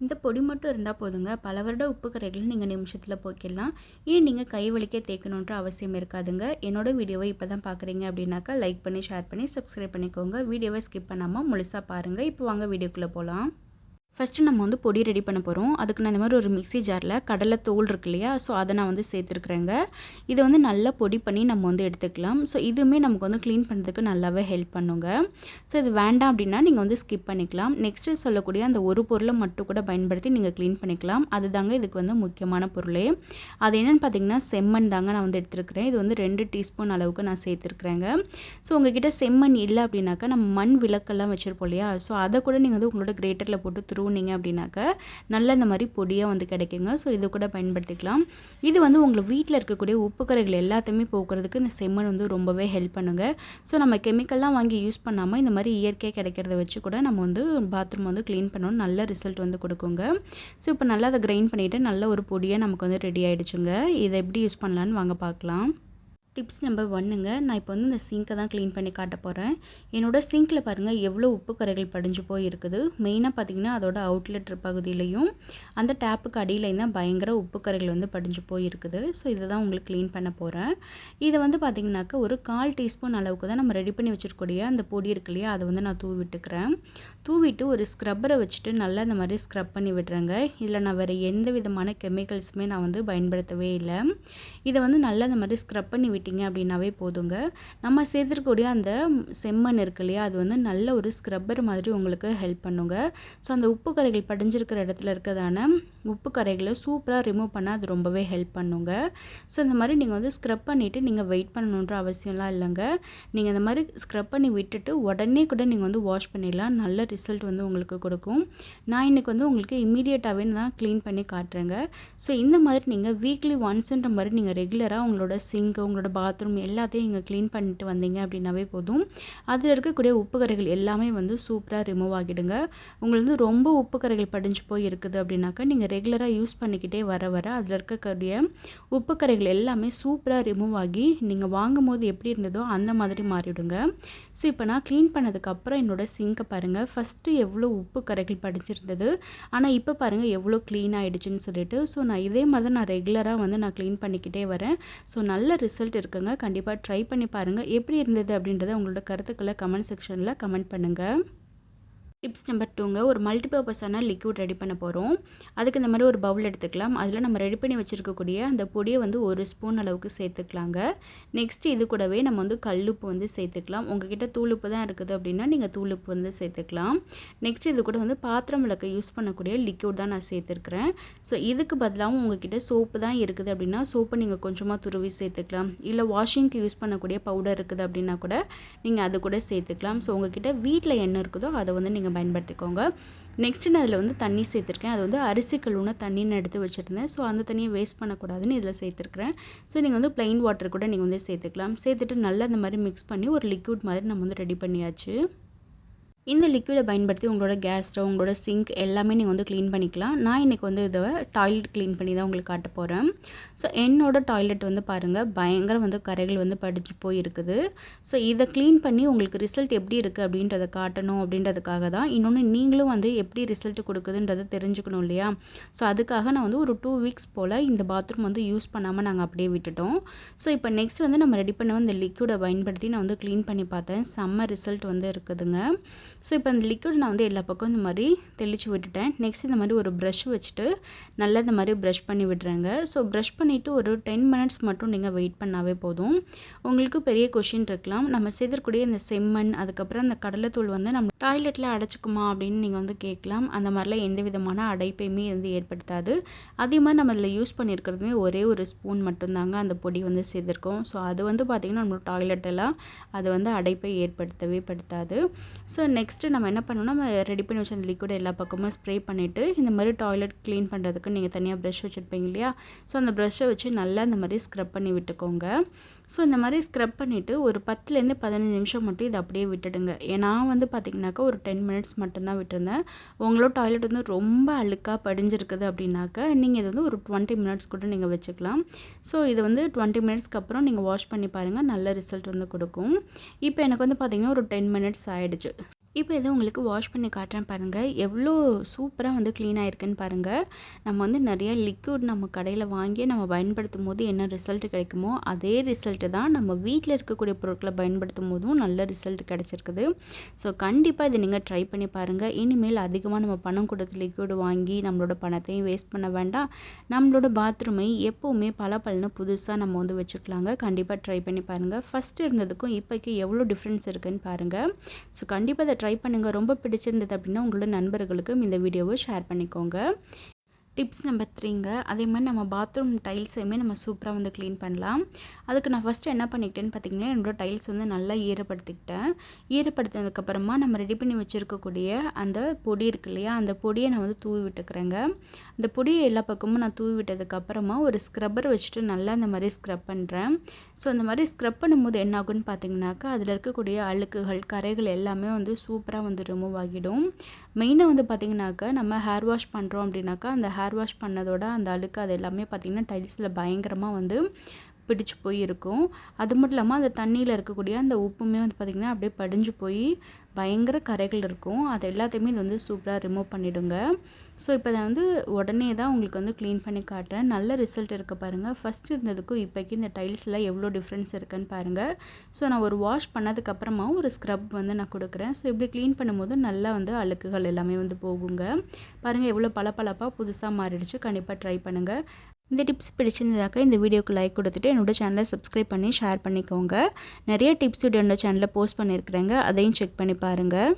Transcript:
இந்த பொடி மட்டும் இருந்தால் போதுங்க. பல வருட உப்பு கரைகளை நீங்கள் நிமிஷத்தில் போக்கிடலாம். இனி நீங்கள் கை வலிக்க தேய்க்கணுன்ற அவசியம் இருக்காதுங்க. என்னோடய வீடியோவை இப்போ தான் பார்க்குறீங்க அப்படின்னாக்கா லைக் பண்ணி ஷேர் பண்ணி சப்ஸ்கிரைப் பண்ணிக்கோங்க. வீடியோவை ஸ்கிப் பண்ணாமல் முழுசாக பாருங்கள் இப்போ வாங்க வீடியோக்குள்ளே போகலாம் ஃபஸ்ட்டு நம்ம வந்து பொடி ரெடி பண்ண போகிறோம் அதுக்கு நான் இந்த மாதிரி ஒரு மிக்ஸி ஜாரில் கடலை தோல் இருக்கு இல்லையா? ஸோ அதை நான் வந்து சேர்த்துருக்குறேங்க. இதை வந்து நல்லா பொடி பண்ணி நம்ம வந்து எடுத்துக்கலாம். ஸோ இதுவுமே நமக்கு வந்து க்ளீன் பண்ணுறதுக்கு நல்லாவே ஹெல்ப் பண்ணுங்க. ஸோ இது வேண்டாம் அப்படின்னா நீங்கள் வந்து ஸ்கிப் பண்ணிக்கலாம். நெக்ஸ்ட்டு சொல்லக்கூடிய அந்த ஒரு பொருளை மட்டும் கூட பயன்படுத்தி நீங்கள் க்ளீன் பண்ணிக்கலாம். அதுதாங்க இதுக்கு வந்து முக்கியமான பொருளே. அது என்னென்னு பார்த்தீங்கன்னா செம்மண் தாங்க நான் வந்து எடுத்துருக்கிறேன். இது வந்து ரெண்டு டீஸ்பூன் அளவுக்கு நான் சேர்த்துருக்குறேங்க. ஸோ உங்ககிட்ட செம்மண் இல்லை அப்படின்னாக்கா நம்ம மண் விளக்கெல்லாம் வச்சுருப்போம் இல்லையா? ஸோ அதை கூட நீங்கள் வந்து உங்களோட கிரேட்டரில் போட்டு தூண்டிங்க அப்படின்னாக்கா நல்ல இந்த மாதிரி பொடியாக வந்து கிடைக்குங்க. ஸோ இது கூட பயன்படுத்திக்கலாம். இது வந்து உங்களுக்கு வீட்டில் இருக்கக்கூடிய உப்பு கரைகள் எல்லாத்தையுமே போக்குறதுக்கு இந்த செம்மண் வந்து ரொம்பவே ஹெல்ப் பண்ணுங்க. ஸோ நம்ம கெமிக்கல்லாம் வாங்கி யூஸ் பண்ணாமல் இந்த மாதிரி இயற்கையாக கிடைக்கிறத வச்சு கூட நம்ம வந்து பாத்ரூம் வந்து க்ளீன் பண்ணணும் நல்ல ரிசல்ட் வந்து கொடுக்குங்க. ஸோ இப்போ நல்லா அதை கிரைண்ட் பண்ணிவிட்டு நல்ல ஒரு பொடியாக நமக்கு வந்து ரெடி ஆகிடுச்சுங்க இதை எப்படி யூஸ் பண்ணலான்னு வாங்க பார்க்கலாம். டிப்ஸ் நம்பர் ஒன்றுங்க நான் இப்போ வந்து இந்த சிங்க்கை தான் க்ளீன் பண்ணி காட்ட போகிறேன் என்னோடய சிங்க்கில் பாருங்கள் எவ்வளோ உப்பு கரைகள் படிஞ்சு போய் இருக்குது மெயினாக பார்த்தீங்கன்னா அதோட அவுட்லெட் பகுதியிலையும் அந்த டேப்புக்கு அடியிலையும் தான் பயங்கர உப்பு கரைகள் வந்து படிஞ்சு போய் இருக்குது ஸோ இதை தான் உங்களுக்கு க்ளீன் பண்ண போகிறேன் இதை வந்து பார்த்திங்கனாக்கா ஒரு கால் டீஸ்பூன் அளவுக்கு தான் நம்ம ரெடி பண்ணி வச்சுருக்கூடிய அந்த பொடி இருக்கு இல்லையா அதை வந்து நான் தூவி விட்டுக்கிறேன் தூவிட்டு ஒரு ஸ்க்ரப்பரை வச்சுட்டு நல்லா இந்த மாதிரி ஸ்க்ரப் பண்ணி விடுறேங்க. இதில் நான் வேறு எந்த விதமான கெமிக்கல்ஸுமே நான் வந்து பயன்படுத்தவே இல்லை. இதை வந்து நல்லா இந்த மாதிரி ஸ்க்ரப் பண்ணி விட்டு விட்டிங்க அப்படின்னாவே போதுங்க. நம்ம சேர்த்துருக்கக்கூடிய அந்த செம்மண் இருக்கு இல்லையா அது வந்து நல்ல ஒரு ஸ்க்ரப்பர் மாதிரி உங்களுக்கு ஹெல்ப் பண்ணுங்க. ஸோ அந்த உப்பு கரைகள் படிஞ்சிருக்கிற இடத்துல இருக்கிறதான உப்பு கரைகளை சூப்பராக ரிமூவ் பண்ணால் அது ரொம்பவே ஹெல்ப் பண்ணுங்க. ஸோ இந்த மாதிரி நீங்கள் வந்து ஸ்க்ரப் பண்ணிவிட்டு நீங்கள் வெயிட் பண்ணணுன்ற அவசியம்லாம் இல்லைங்க. நீங்கள் இந்த மாதிரி ஸ்க்ரப் பண்ணி விட்டுட்டு உடனே கூட நீங்கள் வந்து வாஷ் பண்ணிடலாம். நல்ல ரிசல்ட் வந்து உங்களுக்கு கொடுக்கும். நான் இன்றைக்கி வந்து உங்களுக்கு இமீடியட்டாகவே நான் க்ளீன் பண்ணி காட்டுறேங்க. ஸோ இந்த மாதிரி நீங்கள் வீக்லி ஒன்ஸ்ன்ற மாதிரி நீங்கள் ரெகுலராக உங்களோட சிங்க் உங்களோட பாத்ரூம் எல்லாத்தையும் நீங்கள் க்ளீன் பண்ணிட்டு வந்தீங்க அப்படின்னாவே போதும். அதில் இருக்கக்கூடிய உப்பு கரைகள் எல்லாமே வந்து சூப்பராக ரிமூவ் ஆகிடுங்க. உங்களுக்கு வந்து ரொம்ப உப்பு கரைகள் படிஞ்சு போய் இருக்குது அப்படின்னாக்கா நீங்கள் ரெகுலராக யூஸ் பண்ணிக்கிட்டே வர வர அதில் இருக்கக்கூடிய உப்பு கரைகள் எல்லாமே சூப்பராக ரிமூவ் ஆகி நீங்கள் வாங்கும் போது எப்படி இருந்ததோ அந்த மாதிரி மாறிவிடுங்க ஸோ இப்போ நான் க்ளீன் பண்ணதுக்கப்புறம் என்னோடய சிங்கை பாருங்கள் ஃபஸ்ட்டு எவ்வளோ உப்பு கரைகள் படிஞ்சிருந்தது. ஆனால் இப்போ பாருங்கள் எவ்வளோ க்ளீன் ஆகிடுச்சுன்னு சொல்லிட்டு. ஸோ நான் இதே மாதிரி தான் நான் ரெகுலராக வந்து நான் க்ளீன் பண்ணிக்கிட்டே வரேன். ஸோ நல்ல ரிசல்ட் இருக்குங்க கண்டிப்பாக ட்ரை பண்ணி பாருங்கள் எப்படி இருந்தது அப்படின்றத உங்களோட கருத்துக்களை கமெண்ட் செக்ஷனில் கமெண்ட் பண்ணுங்கள் டிப்ஸ் நம்பர் டூங்க ஒரு மல்டிபர்பஸான லிக்விட் ரெடி பண்ண போகிறோம் அதுக்கு இந்த மாதிரி ஒரு பவுல் எடுத்துக்கலாம். அதில் நம்ம ரெடி பண்ணி வச்சுருக்கக்கூடிய அந்த பொடியை வந்து ஒரு ஸ்பூன் அளவுக்கு சேர்த்துக்கலாங்க. நெக்ஸ்ட்டு இது கூடவே நம்ம வந்து கல்லுப்பு வந்து சேர்த்துக்கலாம். உங்ககிட்ட தூளுப்பு தான் இருக்குது அப்படின்னா நீங்கள் தூளுப்பு வந்து சேர்த்துக்கலாம். நெக்ஸ்ட் இது கூட வந்து பாத்திரம் விளக்க யூஸ் பண்ணக்கூடிய லிக்விட் தான் நான் சேர்த்துருக்குறேன். ஸோ இதுக்கு பதிலாகவும் உங்ககிட்ட சோப்பு தான் இருக்குது அப்படின்னா சோப்பை நீங்கள் கொஞ்சமாக துருவி சேர்த்துக்கலாம். இல்லை வாஷிங்க்கு யூஸ் பண்ணக்கூடிய பவுடர் இருக்குது அப்படின்னா கூட நீங்கள் அது கூட சேர்த்துக்கலாம். ஸோ உங்ககிட்ட வீட்டில் என்ன இருக்குதோ அதை வந்து நீங்கள் நீங்கள் பயன்படுத்திக்கோங்க. நெக்ஸ்ட்டு நான் அதில் வந்து தண்ணி சேர்த்துருக்கேன். அது வந்து அரிசி கழுவுன தண்ணின்னு எடுத்து வச்சுருந்தேன். ஸோ அந்த தண்ணியை வேஸ்ட் பண்ணக்கூடாதுன்னு இதில் சேர்த்துருக்குறேன். ஸோ நீங்கள் வந்து ப்ளைன் வாட்டர் கூட நீங்கள் வந்து சேர்த்துக்கலாம். சேர்த்துட்டு நல்லா இந்த மாதிரி மிக்ஸ் பண்ணி ஒரு லிக்விட் மாதிரி நம்ம வந்து ரெடி பண்ணியாச்சு. இந்த லிக்விடை பயன்படுத்தி உங்களோட கேஸ் ஸ்டவ் உங்களோட சிங்க் எல்லாமே நீங்கள் வந்து க்ளீன் பண்ணிக்கலாம். நான் இன்றைக்கி வந்து இதை டாய்லெட் க்ளீன் பண்ணி தான் உங்களுக்கு காட்ட போகிறேன் ஸோ என்னோட டாய்லெட் வந்து பாருங்கள் பயங்கர வந்து கரைகள் வந்து படிச்சு போயிருக்குது. ஸோ இதை க்ளீன் பண்ணி உங்களுக்கு ரிசல்ட் எப்படி இருக்குது அப்படின்றத காட்டணும் அப்படின்றதுக்காக தான். இன்னொன்று நீங்களும் வந்து எப்படி ரிசல்ட் கொடுக்குதுன்றதை தெரிஞ்சுக்கணும் இல்லையா? ஸோ அதுக்காக நான் வந்து ஒரு டூ வீக்ஸ் போல் இந்த பாத்ரூம் வந்து யூஸ் பண்ணாமல் நாங்கள் அப்படியே விட்டுட்டோம். ஸோ இப்போ நெக்ஸ்ட் வந்து நம்ம ரெடி பண்ண இந்த லிக்விடை பயன்படுத்தி நான் வந்து க்ளீன் பண்ணி பார்த்தேன். செம்ம ரிசல்ட் வந்து இருக்குதுங்க. ஸோ இப்போ அந்த லிக்விட் நான் வந்து எல்லா பக்கம் இந்த மாதிரி தெளித்து விட்டுட்டேன். நெக்ஸ்ட் இந்த மாதிரி ஒரு ப்ரஷ் வச்சுட்டு நல்லா இந்த மாதிரி ப்ரஷ் பண்ணி விடுறேங்க. ஸோ ப்ரஷ் பண்ணிவிட்டு ஒரு டென் மினிட்ஸ் மட்டும் நீங்கள் வெயிட் பண்ணாவே போதும். உங்களுக்கு பெரிய கொஷின் இருக்கலாம். நம்ம செய்திருக்கூடிய இந்த செம்மண் அதுக்கப்புறம் அந்த கடலைத்தூள் வந்து நம்ம டாய்லெட்டில் அடைச்சிக்குமா அப்படின்னு நீங்கள் வந்து கேட்கலாம். அந்த மாதிரிலாம் எந்த விதமான அடைப்பையுமே வந்து ஏற்படுத்தாது. அதே மாதிரி நம்ம அதில் யூஸ் பண்ணியிருக்கிறதுமே ஒரே ஒரு ஸ்பூன் மட்டும்தாங்க அந்த பொடி வந்து செய்திருக்கோம் ஸோ அது வந்து பார்த்திங்கன்னா நம்ம டாய்லெட்டெல்லாம் அது வந்து அடைப்பை ஏற்படுத்தவே படுத்தாது. ஸோ நெக்ஸ்ட் நெக்ஸ்ட்டு நம்ம என்ன பண்ணணும்னா நம்ம ரெடி பண்ணி வச்ச அந்த லிக்விட் எல்லா பக்கமும் ஸ்ப்ரே பண்ணிவிட்டு இந்த மாதிரி டாய்லெட் க்ளீன் பண்ணுறதுக்கு நீங்கள் தனியாக ப்ரஷ் வச்சுருப்பீங்க இல்லையா? ஸோ அந்த ப்ரஷ்ஷை வச்சு நல்லா இந்த மாதிரி ஸ்க்ரப் பண்ணி விட்டுக்கோங்க. ஸோ இந்த மாதிரி ஸ்க்ரப் பண்ணிவிட்டு ஒரு பத்துலேருந்து பதினஞ்சு நிமிஷம் மட்டும் இதை அப்படியே விட்டுடுங்க. நான் வந்து பார்த்திங்கனாக்கா ஒரு டென் மினிட்ஸ் மட்டும்தான் விட்டுருந்தேன். உங்களோட டாய்லெட் வந்து ரொம்ப அழுக்காக படிஞ்சிருக்குது அப்படின்னாக்கா நீங்கள் இது வந்து ஒரு டுவெண்ட்டி மினிட்ஸ் கூட நீங்கள் வச்சுக்கலாம். ஸோ இது வந்து டுவெண்ட்டி மினிட்ஸ்க்கு அப்புறம் நீங்கள் வாஷ் பண்ணி பாருங்கள் நல்ல ரிசல்ட் வந்து கொடுக்கும். இப்போ எனக்கு வந்து பார்த்திங்கன்னா ஒரு டென் மினிட்ஸ் ஆகிடுச்சு இப்போ இதை உங்களுக்கு வாஷ் பண்ணி காட்டுறேன் பாருங்கள் எவ்வளோ சூப்பராக வந்து க்ளீன் ஆயிருக்குன்னு பாருங்கள் நம்ம வந்து நிறைய லிக்விட் நம்ம கடையில் வாங்கி நம்ம பயன்படுத்தும் போது என்ன ரிசல்ட் கிடைக்குமோ அதே ரிசல்ட்டு தான் நம்ம வீட்டில் இருக்கக்கூடிய பொருட்களை பயன்படுத்தும் போதும் நல்ல ரிசல்ட் கிடச்சிருக்குது. ஸோ கண்டிப்பாக இதை நீங்கள் ட்ரை பண்ணி பாருங்கள் இனிமேல் அதிகமாக நம்ம பணம் கொடுத்து லிக்விட் வாங்கி நம்மளோட பணத்தையும் வேஸ்ட் பண்ண வேண்டாம். நம்மளோட பாத்ரூமை எப்போவுமே பல பலன்னு புதுசாக நம்ம வந்து வச்சுக்கலாங்க. கண்டிப்பாக ட்ரை பண்ணி பாருங்கள் ஃபஸ்ட்டு இருந்ததுக்கும் இப்போக்கி எவ்வளோ டிஃப்ரென்ஸ் இருக்குதுன்னு பாருங்கள் ஸோ கண்டிப்பாக அதை ட்ரை ட்ரை பண்ணுங்கள் ரொம்ப பிடிச்சிருந்தது அப்படின்னா உங்களோட நண்பர்களுக்கும் இந்த வீடியோவை ஷேர் பண்ணிக்கோங்க. டிப்ஸ் நம்பர் த்ரீங்க அதே மாதிரி நம்ம பாத்ரூம் டைல்ஸையுமே நம்ம சூப்பராக வந்து க்ளீன் பண்ணலாம். அதுக்கு நான் ஃபஸ்ட்டு என்ன பண்ணிக்கிட்டேன்னு பார்த்தீங்கன்னா என்னோடய டைல்ஸ் வந்து நல்லா ஈரப்படுத்திக்கிட்டேன். ஈரப்படுத்தினதுக்கப்புறமா நம்ம ரெடி பண்ணி வச்சுருக்கக்கூடிய அந்த பொடி இருக்கு இல்லையா அந்த பொடியை நான் வந்து தூவி விட்டுக்கிறேங்க. இந்த பொடியை எல்லா பக்கமும் நான் தூவி விட்டதுக்கப்புறமா ஒரு ஸ்க்ரப்பர் வச்சுட்டு நல்லா இந்த மாதிரி ஸ்க்ரப் பண்ணுறேன் ஸோ அந்த மாதிரி ஸ்க்ரப் பண்ணும்போது என்ன ஆகும்னு பார்த்தீங்கன்னாக்கா அதில் இருக்கக்கூடிய அழுக்குகள் கரைகள் எல்லாமே வந்து சூப்பராக வந்து ரிமூவ் ஆகிடும். மெயினாக வந்து பார்த்திங்கனாக்கா நம்ம ஹேர் வாஷ் பண்ணுறோம் அப்படின்னாக்கா அந்த ஹேர் வாஷ் பண்ணதோட அந்த அழுக்கு அது எல்லாமே பார்த்திங்கன்னா டைல்ஸில் பயங்கரமாக வந்து பிடிச்சு போய் இருக்கும். அது மட்டும் இல்லாமல் அந்த தண்ணியில் இருக்கக்கூடிய அந்த உப்புமே வந்து பார்த்திங்கன்னா அப்படியே படிஞ்சு போய் பயங்கர கரைகள் இருக்கும். அது எல்லாத்தையுமே இது வந்து சூப்பராக ரிமூவ் பண்ணிவிடுங்க ஸோ இப்போ நான் வந்து உடனே தான் உங்களுக்கு வந்து க்ளீன் பண்ணி காட்டுறேன். நல்ல ரிசல்ட் இருக்க பாருங்கள் ஃபஸ்ட் இருந்ததுக்கும் இப்போக்கி இந்த டைல்ஸில் எவ்வளோ டிஃப்ரென்ஸ் இருக்குன்னு பாருங்கள் ஸோ நான் ஒரு வாஷ் பண்ணதுக்கப்புறமா ஒரு ஸ்க்ரப் வந்து நான் கொடுக்குறேன். ஸோ இப்படி க்ளீன் பண்ணும்போது நல்லா வந்து அழுக்குகள் எல்லாமே வந்து போகுங்க. பாருங்கள் எவ்வளோ பளபளப்பாக புதுசாக மாறிடுச்சு. கண்டிப்பாக ட்ரை பண்ணுங்கள் இந்த டிப்ஸ் பிடிச்சிருந்ததாக்க இந்த வீடியோக்கு லைக் கொடுத்துட்டு என்னோட சேனலை சப்ஸ்கிரைப் பண்ணி ஷேர் பண்ணிக்கோங்க. நிறைய டிப்ஸ் வீடியோ என்னோட சேனலில் போஸ்ட் பண்ணியிருக்கிறேங்க அதையும் செக் பண்ணி பாருங்கள்